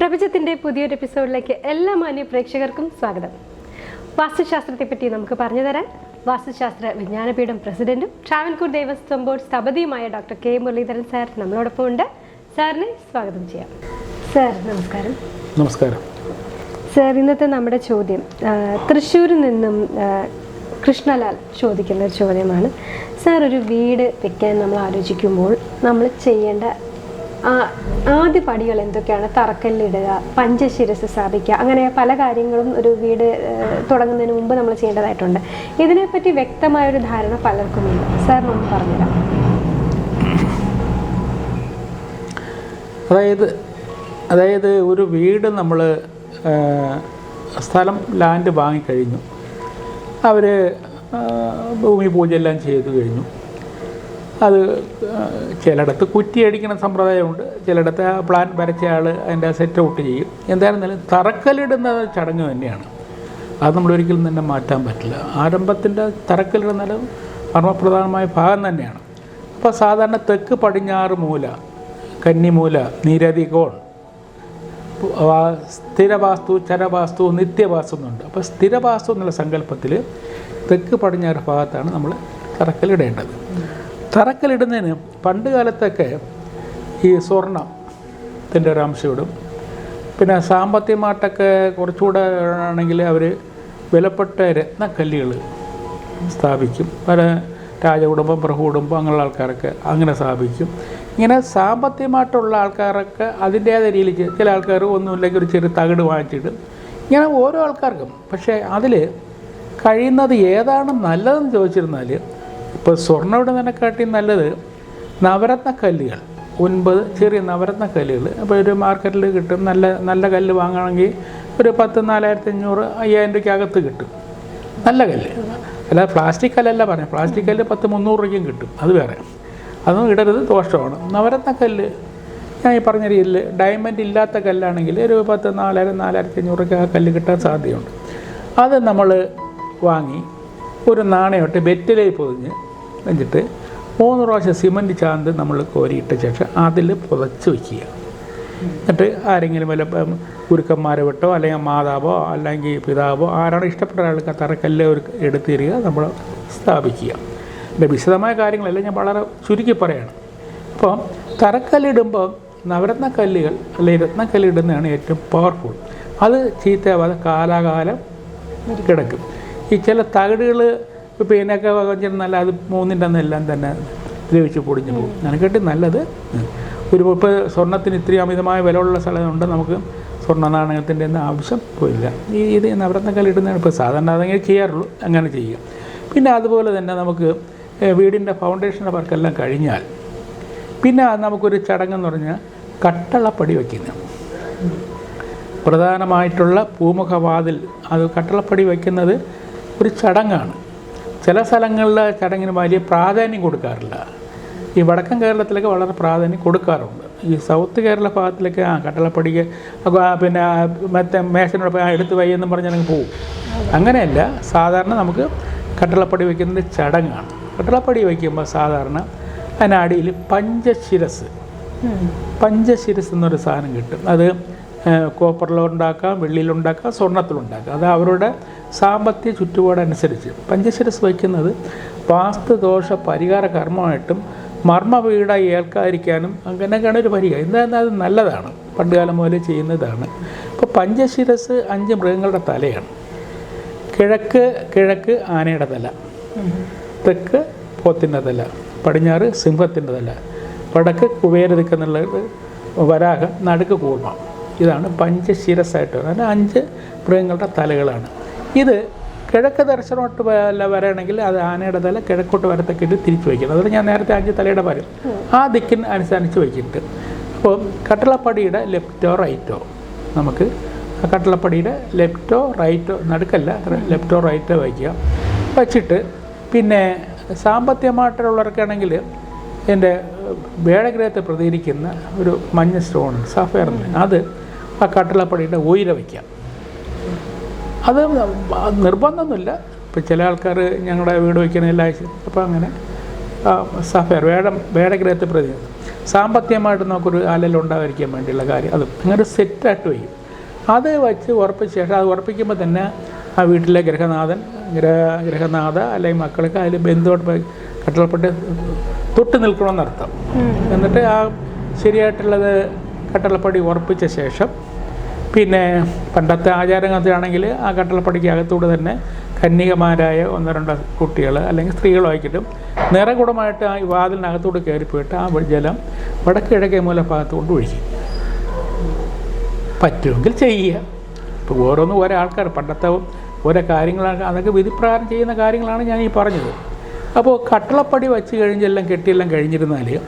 പ്രപഞ്ചത്തിന്റെ പുതിയൊരു എപ്പിസോഡിലേക്ക് എല്ലാ മാന്യ പ്രേക്ഷകർക്കും സ്വാഗതം. വാസ്തുശാസ്ത്രത്തെപ്പറ്റി നമുക്ക് പറഞ്ഞു തരാൻ വാസ്തുശാസ്ത്ര വിജ്ഞാനപീഠം പ്രസിഡന്റും ട്രാവൻകൂർ ദേവസ്വം ബോർഡ് സ്ഥപതിയുമായ ഡോക്ടർ കെ മുരളീധരൻ സാർ നമ്മളോടൊപ്പം ഉണ്ട്. സാറിനെ സ്വാഗതം ചെയ്യാം. സാർ നമസ്കാരം. നമസ്കാരം. സാർ ഇന്നത്തെ നമ്മുടെ ചോദ്യം തൃശ്ശൂരിൽ നിന്നും കൃഷ്ണലാൽ ചോദിക്കുന്ന ഒരു ചോദ്യമാണ്. സാർ ഒരു വീട് വെക്കാൻ നമ്മൾ ആലോചിക്കുമ്പോൾ നമ്മൾ ചെയ്യേണ്ട ആദ്യ പടികൾ എന്തൊക്കെയാണ്? തറക്കല്ലിടുക പഞ്ചശിരസ് സ്ഥാപിക്കുക അങ്ങനെ പല കാര്യങ്ങളും ഒരു വീട് തുടങ്ങുന്നതിന് മുമ്പ് നമ്മൾ ചെയ്യേണ്ടതായിട്ടുണ്ട്. ഇതിനെപ്പറ്റി വ്യക്തമായൊരു ധാരണ പലർക്കുമില്ല. സാറിനൊന്ന് പറഞ്ഞുതരാം. അതായത് അതായത് ഒരു വീട് നമ്മൾ സ്ഥലം ലാൻഡ് വാങ്ങിക്കഴിഞ്ഞു. അവർ ഭൂമി പൂജ എല്ലാം ചെയ്തു കഴിഞ്ഞു. അത് ചിലയിടത്ത് കുറ്റിയടിക്കുന്ന സമ്പ്രദായമുണ്ട്. ചിലയിടത്ത് ആ പ്ലാൻ വരച്ച ആൾ അതിന്റെ സെറ്റ് ഔട്ട് ചെയ്യും. എന്തായിരുന്നാലും തറക്കല്ലിടുന്ന ചടങ്ങ് തന്നെയാണ്. അത് നമ്മൾ ഒരിക്കലും തന്നെ മാറ്റാൻ പറ്റില്ല. ആരംഭത്തിന്റെ തറക്കല്ലിടുന്നത് പരമപ്രധാനമായ ഭാഗം തന്നെയാണ്. അപ്പോൾ സാധാരണ തെക്ക് പടിഞ്ഞാറ് മൂല കന്നിമൂല നിരതികോൺ സ്ഥിരവാസ്തു ചരവാസ്തു നിത്യവാസ്തു എന്നുണ്ട്. അപ്പോൾ സ്ഥിരവാസ്തു എന്നുള്ള സങ്കല്പത്തിൽ തെക്ക് പടിഞ്ഞാറ് ഭാഗത്താണ് നമ്മൾ തറക്കല്ലിടേണ്ടത്. തറക്കല്ലിടുന്നതിന് പണ്ട് കാലത്തൊക്കെ ഈ സ്വർണത്തിന്റെ ഒരു അംശം ഇടും പിന്നെ സാമ്പത്തികമായിട്ടൊക്കെ കുറച്ചുകൂടെ ആണെങ്കിൽ അവർ വിലപ്പെട്ട രത്നക്കല്ലുകൾ സ്ഥാപിക്കും. പല രാജകുടുംബം പ്രഭുകുടുംബം അങ്ങനെയുള്ള ആൾക്കാരൊക്കെ അങ്ങനെ സ്ഥാപിക്കും. ഇങ്ങനെ സാമ്പത്തികമായിട്ടുള്ള ആൾക്കാരൊക്കെ അതിന്റേതായ രീതിയിൽ ചില ആൾക്കാർ ഒന്നുമില്ലെങ്കിൽ ഒരു ചെറിയ തകിട് വാങ്ങിച്ചിടും. ഇങ്ങനെ ഓരോ ആൾക്കാർക്കും. പക്ഷേ അതിൽ കഴിയുന്നത് ഏതാണ് നല്ലതെന്ന് ചോദിച്ചിരുന്നാൽ ഇപ്പോൾ സ്വർണ വിടുന്നതിനെക്കാട്ടിയും നല്ലത് നവരത്ന കല്ലുകൾ. ഒൻപത് ചെറിയ നവരത്ന കല്ലുകൾ. അപ്പോൾ ഒരു മാർക്കറ്റിൽ കിട്ടും. നല്ല നല്ല കല്ല് വാങ്ങണമെങ്കിൽ ഒരു പത്ത് നാലായിരത്തി അഞ്ഞൂറ് അയ്യായിരം രൂപയ്ക്കകത്ത് കിട്ടും. നല്ല കല്ല്. അല്ലാതെ പ്ലാസ്റ്റിക് കല്ലല്ല പറയാം പ്ലാസ്റ്റിക് കല്ല് പത്ത് മുന്നൂറ് രൂപയ്ക്കും കിട്ടും. അത് വേറെ. അതൊന്നും ഇടരുത് ദോഷമാണ്. നവരത്ന കല്ല് ഞാൻ ഈ പറഞ്ഞ രീതിയിൽ ഡയമണ്ട് ഇല്ലാത്ത കല്ലാണെങ്കിൽ ഒരു പത്ത് നാലായിരം നാലായിരത്തി അഞ്ഞൂറൊക്കെ ആ കല്ല് കിട്ടാൻ സാധ്യതയുണ്ട്. അത് നമ്മൾ വാങ്ങി ഒരു നാണയമിട്ട് വെറ്റിലയിൽ പൊതിഞ്ഞ് വെച്ചിട്ട് മൂന്ന് പ്രാവശ്യം സിമന്റ് ചാന്ത് നമ്മൾ കോരിയിട്ട ശേഷം അതിൽ പുതച്ച് വയ്ക്കുക. എന്നിട്ട് ആരെങ്കിലും വല്ല ഗുരുക്കന്മാരെ വിട്ടോ അല്ലെങ്കിൽ മാതാവോ അല്ലെങ്കിൽ പിതാവോ ആരാണോ ഇഷ്ടപ്പെട്ട ഒരാൾക്ക് തറക്കല്ല് ഒരു എടുത്തിരിക നമ്മൾ സ്ഥാപിക്കുക. എന്റെ വിശദമായ കാര്യങ്ങളെല്ലാം ഞാൻ വളരെ ചുരുക്കി പറയണം. അപ്പോൾ തറക്കല്ലിടുമ്പോൾ നവരത്ന കല്ലുകൾ അല്ലെങ്കിൽ രത്നക്കല്ലിടുന്നതാണ് ഏറ്റവും പവർഫുൾ അത് ചീത്തയാവാതെ കാലാകാലം കിടക്കും. ഈ ചില തകിടുകൾ പിന്നൊക്കെ നല്ല അത് മൂന്നിന്റെ അന്നെല്ലാം തന്നെ ദ്രവിച്ച് പൊടിഞ്ഞു പോകും. അതിനെക്കാട്ടി നല്ലത്. ഒരു ഇപ്പോൾ സ്വർണത്തിന് ഇത്രയും അമിതമായ വിലയുള്ള സ്ഥലമുണ്ട് നമുക്ക് സ്വർണ നാണയത്തിന്റെ ഒന്നും ആവശ്യം പോയില്ല. ഈ ഇത് നവരത്ന കല്ലിടുന്നതാണ് ഇപ്പോൾ സാധാരണ അതെങ്കിലും ചെയ്യാറുള്ളൂ അങ്ങനെ ചെയ്യുക പിന്നെ അതുപോലെ തന്നെ നമുക്ക് വീടിന്റെ ഫൗണ്ടേഷന്റെ വർക്കെല്ലാം കഴിഞ്ഞാൽ പിന്നെ നമുക്കൊരു ചടങ്ങെന്ന് പറഞ്ഞാൽ കട്ടളപ്പടി വയ്ക്കുന്ന. പ്രധാനമായിട്ടുള്ള പൂമുഖവാതിൽ അത് കട്ടളപ്പടി വയ്ക്കുന്നത് ഒരു ചടങ്ങാണ്. ചില സ്ഥലങ്ങളിൽ ചടങ്ങിന് വലിയ പ്രാധാന്യം കൊടുക്കാറില്ല. ഈ വടക്കൻ കേരളത്തിലൊക്കെ വളരെ പ്രാധാന്യം കൊടുക്കാറുണ്ട്. ഈ സൗത്ത് കേരള ഭാഗത്തിലൊക്കെ ആ കട്ടളപ്പടിക്ക് പിന്നെ മറ്റേ മേശനോട് ആ എടുത്ത് വയ്യെന്നും പറഞ്ഞാൽ പോകും അങ്ങനെയല്ല സാധാരണ നമുക്ക് കട്ടളപ്പടി വയ്ക്കുന്നത് ചടങ്ങാണ്. കട്ടളപ്പടി വയ്ക്കുമ്പോൾ സാധാരണ അതിനടിയിൽ പഞ്ചശിരസ്. പഞ്ചശിരസ് എന്നൊരു സാധനം കിട്ടും. അത് കോപ്പറിലുണ്ടാക്കാം വെള്ളിയിലുണ്ടാക്കാം സ്വർണത്തിലുണ്ടാക്കാം അത് അവരുടെ സാമ്പത്തിക ചുറ്റുപാടനുസരിച്ച്. പഞ്ചശിരസ് വയ്ക്കുന്നത് വാസ്തുദോഷ പരിഹാര കർമ്മമായിട്ടും മർമ്മ വീട ഏൽക്കാതിരിക്കാനും അങ്ങനെയൊക്കെയാണ് ഒരു പരിഹാരം. എന്തായാലും അത് നല്ലതാണ്. പണ്ടുകാലം മുതൽ ചെയ്യുന്നതാണ്. ഇപ്പോൾ പഞ്ചശിരസ് അഞ്ച് മൃഗങ്ങളുടെ തലയാണ്. കിഴക്ക് കിഴക്ക് ആനയുടെ തല. തെക്ക് പോത്തിന്റെ തല. പടിഞ്ഞാറ് സിംഹത്തിന്റെ തല. വടക്ക് കുബേരതിക്കെന്നുള്ളത് വരാഹം നടുക്ക് കൂർമ്മം. ഇതാണ് പഞ്ചശിരസായിട്ട് വരുന്നത്. അഞ്ച് മൃഗങ്ങളുടെ തലകളാണ്. ഇത് കിഴക്ക് ദർശനോട്ട് വരണമെങ്കിൽ അത് ആനയുടെ തല കിഴക്കോട്ട് വരത്തൊക്കെ ഇട്ട് തിരിച്ചു വയ്ക്കുന്നത് അതുകൊണ്ട് ഞാൻ നേരത്തെ അഞ്ച് തലയുടെ വരും ആ ദിക്കിന് അനുസരിച്ച് വയ്ക്കിട്ട് അപ്പോൾ കട്ടളപ്പടിയുടെ ലെഫ്റ്റോ റൈറ്റോ നമുക്ക് ആ കട്ടളപ്പടിയുടെ ലെഫ്റ്റോ റൈറ്റോ നടുക്കല്ല ലെഫ്റ്റോ റൈറ്റോ വയ്ക്കുക. വച്ചിട്ട് പിന്നെ സാമ്പത്തികമായിട്ടുള്ളവർക്കാണെങ്കിൽ എന്റെ വേടഗ്രഹത്തെ പ്രതികരിക്കുന്ന ഒരു മഞ്ഞ സ്റ്റോൺ സഫയർ അത് ആ കട്ടളപ്പടിയുടെ ഉയര വയ്ക്കുക. അത് നിർബന്ധമൊന്നുമില്ല. ഇപ്പം ചില ആൾക്കാർ ഞങ്ങളുടെ വീട് വയ്ക്കുന്ന എല്ലാ ആഴ്ച അപ്പോൾ അങ്ങനെ സഫയർ വേട വേടഗ്രഹത്തെ പ്രതി സാമ്പത്തികമായിട്ട് നമുക്കൊരു അലലുണ്ടാകാതിരിക്കാൻ വേണ്ടിയുള്ള കാര്യം. അതും അങ്ങനെ സെറ്റായിട്ട് വയ്ക്കും. അത് വച്ച് ഉറപ്പിച്ച ശേഷം അത് ഉറപ്പിക്കുമ്പോൾ തന്നെ ആ വീട്ടിലെ ഗ്രഹനാഥൻ ഗ്രഹ ഗ്രഹനാഥ അല്ലെങ്കിൽ മക്കൾക്ക് അതിൽ ബന്ധുവായിട്ട് കട്ടളപ്പെട്ട് തൊട്ട് നിൽക്കണമെന്നർത്ഥം. എന്നിട്ട് ആ ശരിയായിട്ടുള്ളത് കട്ടളപ്പടി ഉറപ്പിച്ച ശേഷം പിന്നെ പണ്ടത്തെ ആചാരങ്ങളാണെങ്കിൽ ആ കട്ടളപ്പടിക്ക് അകത്തൂടെ തന്നെ കന്യകമാരായ ഒന്നോ രണ്ടോ കുട്ടികൾ അല്ലെങ്കിൽ സ്ത്രീകളായിക്കിട്ടും നിറകുടമായിട്ട് ആ വാതിലിനകത്തോട് കയറിപ്പോയിട്ട് ആ ജലം വടക്ക് മൂലഭാഗത്ത് കൊണ്ട് ഒഴിക്കും പറ്റുമെങ്കിൽ ചെയ്യുക. ഇപ്പോൾ ഓരോന്നും ഓരോ ആൾക്കാർ പണ്ടത്തെ ഓരോ കാര്യങ്ങളാണ് അതൊക്കെ വിധിപ്രകാരം ചെയ്യുന്ന കാര്യങ്ങളാണ് ഞാൻ ഈ പറഞ്ഞത്. അപ്പോൾ കട്ടളപ്പടി വെച്ച് കഴിഞ്ഞെല്ലാം കെട്ടിയെല്ലാം കഴിഞ്ഞിരുന്നാൽ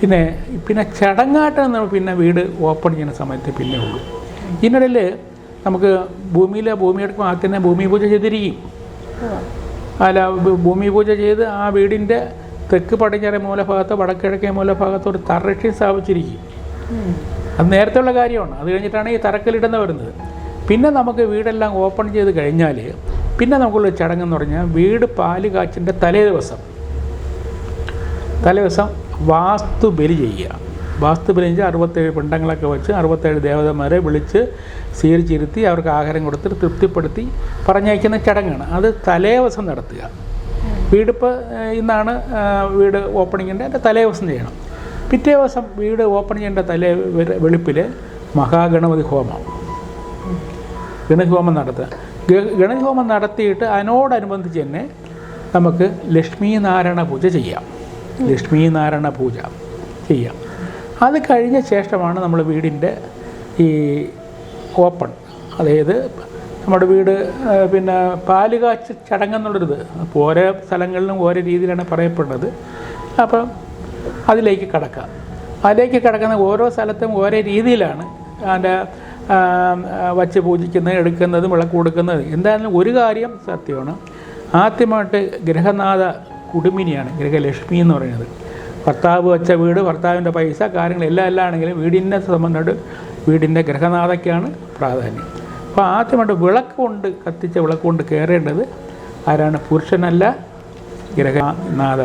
പിന്നെ പിന്നെ ചടങ്ങാട്ട് നമ്മൾ പിന്നെ വീട് ഓപ്പൺ ചെയ്യുന്ന സമയത്ത് പിന്നെ ഉള്ളൂ. ഇതിനിടയിൽ നമുക്ക് ഭൂമിയിലെ ഭൂമി എടുക്കുമ്പോൾ ആദ്യം തന്നെ ഭൂമി പൂജ ചെയ്തിരിക്കും. അല്ല ഭൂമി പൂജ ചെയ്ത് ആ വീടിന്റെ തെക്ക് പടിഞ്ഞാറേ മൂലഭാഗത്തോ വടക്കിഴക്കേ മൂലഭാഗത്തോ ഒരു തറക്ഷി സ്ഥാപിച്ചിരിക്കും. അത് നേരത്തെയുള്ള കാര്യമാണ്. അത് കഴിഞ്ഞിട്ടാണ് ഈ തറക്കല്ലിടുന്ന വരുന്നത്. പിന്നെ നമുക്ക് വീടെല്ലാം ഓപ്പൺ ചെയ്ത് കഴിഞ്ഞാൽ പിന്നെ നമുക്കുള്ള ചടങ്ങെന്ന് പറഞ്ഞാൽ വീട് പാൽ കാച്ചിന്റെ തലേ ദിവസം. തലേ ദിവസം വാസ്തു ബലി ചെയ്യുക. വാസ്തു ബലി ചെയ്ത് അറുപത്തേഴ് പിണ്ടങ്ങളൊക്കെ വെച്ച് അറുപത്തേഴ് ദേവതന്മാരെ വിളിച്ച് സ്വീകരിച്ചിരുത്തി അവർക്ക് ആഹാരം കൊടുത്തിട്ട് തൃപ്തിപ്പെടുത്തി പറഞ്ഞയക്കുന്ന ചടങ്ങാണ്. അത് തലേ ദിവസം നടത്തുക വീടിപ്പോൾ ഇന്നാണ് വീട് ഓപ്പണിങ്ങിന്റെ അതിന്റെ തലേ ദിവസം ചെയ്യണം. പിറ്റേ ദിവസം വീട് ഓപ്പൺ ചെയ്യേണ്ട തലേ വെളി- വെളുപ്പിൽ മഹാഗണപതി ഹോമം. ഗണഹോമം ഹോമം നടത്തുക ഗണഹോമം നടത്തിയിട്ട് അതിനോടനുബന്ധിച്ച് തന്നെ നമുക്ക് ലക്ഷ്മീനാരായണ പൂജ ചെയ്യാം. ലക്ഷ്മി നാരായണ പൂജ ചെയ്യാം. അത് കഴിഞ്ഞ ശേഷമാണ് നമ്മൾ വീടിന്റെ ഈ ഓപ്പൺ. അതായത് നമ്മുടെ വീട് പിന്നെ പാൽ കാച്ച് ചടങ്ങെന്നുള്ളൊരിത് അപ്പോൾ ഓരോ സ്ഥലങ്ങളിലും ഓരോ രീതിയിലാണ് പറയപ്പെടുന്നത്. അപ്പം അതിലേക്ക് കടക്കാം. അതിലേക്ക് കിടക്കുന്ന ഓരോ സ്ഥലത്തും ഓരോ രീതിയിലാണ് അതിന്റെ വച്ച് പൂജിക്കുന്നത് എടുക്കുന്നത് വിളക്ക് കൊടുക്കുന്നത്. എന്തായാലും ഒരു കാര്യം സത്യമാണ്. ആദ്യമായിട്ട് ഗ്രഹനാഥ കുടുംബിനിയാണ് ഗ്രഹലക്ഷ്മി എന്ന് പറയുന്നത്. ഭർത്താവ് വച്ച വീട് ഭർത്താവിന്റെ പൈസ കാര്യങ്ങൾ എല്ലാം എല്ലാം ആണെങ്കിലും വീടിനെ സംബന്ധമായിട്ട് വീടിന്റെ ഗ്രഹനാഥയ്ക്കാണ് പ്രാധാന്യം. അപ്പോൾ ആദ്യമായിട്ട് വിളക്ക് കൊണ്ട് കത്തിച്ച വിളക്ക് കൊണ്ട് കയറേണ്ടത് ആരാണ്? പുരുഷനല്ല ഗ്രഹനാഥ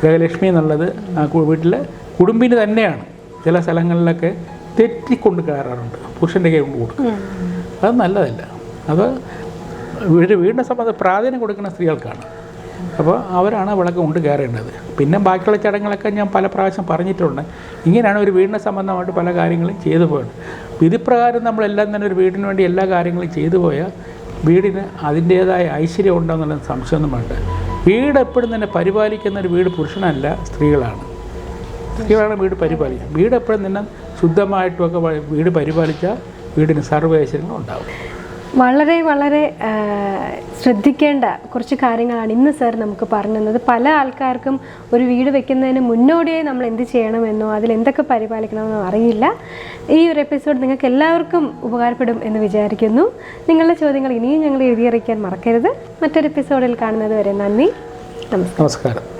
ഗ്രഹലക്ഷ്മി എന്നുള്ളത് ആ വീട്ടിലെ കുടുംബിന് തന്നെയാണ്. ചില സ്ഥലങ്ങളിലൊക്കെ തെറ്റിക്കൊണ്ട് കയറാറുണ്ട്. പുരുഷന്റെ കൈ കൊണ്ട് കൊടുക്കും. അത് നല്ലതല്ല. അത് വീട് വീടിനെ സംബന്ധിച്ച് പ്രാധാന്യം കൊടുക്കുന്ന സ്ത്രീകൾക്കാണ്. അപ്പോൾ അവരാണ് വിളക്ക് കൊണ്ട് കയറേണ്ടത്. പിന്നെ ബാക്കിയുള്ള ചടങ്ങുകളൊക്കെ ഞാൻ പല പ്രാവശ്യം പറഞ്ഞിട്ടുണ്ട്. ഇങ്ങനെയാണ് ഒരു വീടിനെ സംബന്ധമായിട്ട് പല കാര്യങ്ങളും ചെയ്തു പോയത്. വിധിപ്രകാരം നമ്മളെല്ലാം തന്നെ ഒരു വീടിന് വേണ്ടി എല്ലാ കാര്യങ്ങളും ചെയ്തു പോയാൽ വീടിന് അതിന്റേതായ ഐശ്വര്യം ഉണ്ടോയെന്നുള്ള സംശയമൊന്നും വേണ്ട. വീട് എപ്പോഴും തന്നെ പരിപാലിക്കുന്ന ഒരു വീട് പുരുഷനല്ല സ്ത്രീകളാണ്. സ്ത്രീകളാണ് വീട് പരിപാലിക്കുക. വീട് എപ്പോഴും തന്നെ ശുദ്ധമായിട്ടുമൊക്കെ വീട് പരിപാലിച്ചാൽ വീടിന് സർവ ഐശ്വര്യങ്ങളും ഉണ്ടാവും. വളരെ വളരെ ശ്രദ്ധിക്കേണ്ട കുറച്ച് കാര്യങ്ങളാണ് ഇന്ന് സാർ നമുക്ക് പറഞ്ഞു തന്നത്. പല ആൾക്കാർക്കും ഒരു വീട് വെക്കുന്നതിന് മുന്നോടിയായി നമ്മൾ എന്ത് ചെയ്യണമെന്നോ അതിൽ എന്തൊക്കെ പരിപാലിക്കണമെന്നോ അറിയില്ല. ഈ ഒരു എപ്പിസോഡ് നിങ്ങൾക്ക് എല്ലാവർക്കും ഉപകാരപ്പെടും എന്ന് വിചാരിക്കുന്നു. നിങ്ങളുടെ ചോദ്യങ്ങൾ ഇനിയും ഞങ്ങൾ എഴുതിയറിയിക്കാൻ മറക്കരുത്. മറ്റൊരു എപ്പിസോഡിൽ കാണുന്നത് വരെ നന്ദി. നമസ്കാരം.